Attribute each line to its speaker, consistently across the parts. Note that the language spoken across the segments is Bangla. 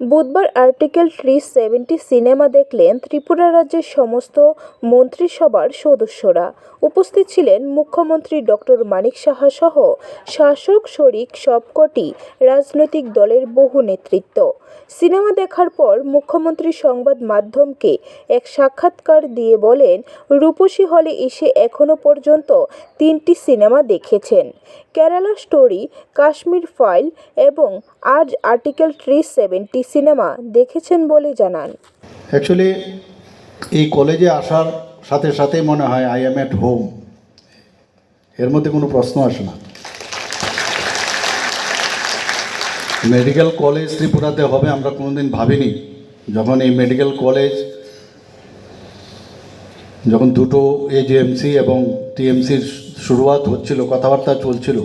Speaker 1: বুধবার আর্টিকেল থ্রি সেভেন্টি সিনেমা দেখলেন ত্রিপুরা রাজ্যের সমস্ত মন্ত্রিসভার সদস্যরা। উপস্থিত ছিলেন মুখ্যমন্ত্রী ডক্টর মানিক সাহা সহ শাসক শরিক সবকটি রাজনৈতিক দলের বহু নেতৃত্ব। সিনেমা দেখার পর মুখ্যমন্ত্রী সংবাদ মাধ্যমকে এক সাক্ষাৎকার দিয়ে বলেন, রূপসী হলে এসে এখনও পর্যন্ত তিনটি সিনেমা দেখেছেন। কেরালা স্টোরি, কাশ্মীর ফাইল এবং আজ আর্টিকেল থ্রি সেভেন্টি সিনেমা দেখেছেন বলে জানান।
Speaker 2: অ্যাকচুয়ালি এই কলেজে আসার সাথে সাথেই মনে হয় আই এম অ্যাট হোম এর মধ্যে কোনো প্রশ্ন আসে না। মেডিকেল কলেজ ত্রিপুরাতে হবে আমরা কোনোদিন ভাবিনি। যখন এই মেডিকেল কলেজ যখন দুটো এজিএমসি এবং টিএমসির শুরুয়াত হচ্ছিল, কথাবার্তা চলছিল,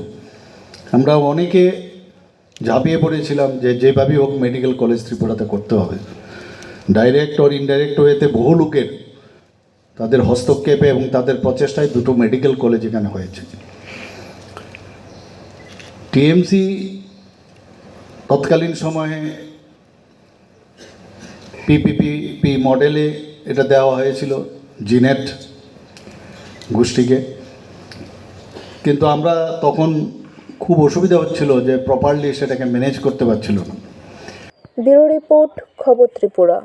Speaker 2: আমরা অনেকে ঝাঁপিয়ে পড়েছিলাম যে যেভাবেই হোক মেডিকেল কলেজ ত্রিপুরাতে করতে হবে। ডাইরেক্ট ওর ইনডাইরেক্ট ওয়েতে বহু লোকের তাদের হস্তক্ষেপে এবং তাদের প্রচেষ্টায় দুটো মেডিকেল কলেজ এখানে হয়েছে। টিএমসি তৎকালীন সময়ে পিপিপি মডেলে এটা দেওয়া হয়েছিল, জিনেট গোষ্ঠীকে। কিন্তু আমরা তখন খুব অসুবিধা হচ্ছিল যে প্রপারলি সেটাকে ম্যানেজ করতে পারছিল না।
Speaker 1: ব্যুরো রিপোর্ট খবর ত্রিপুরা।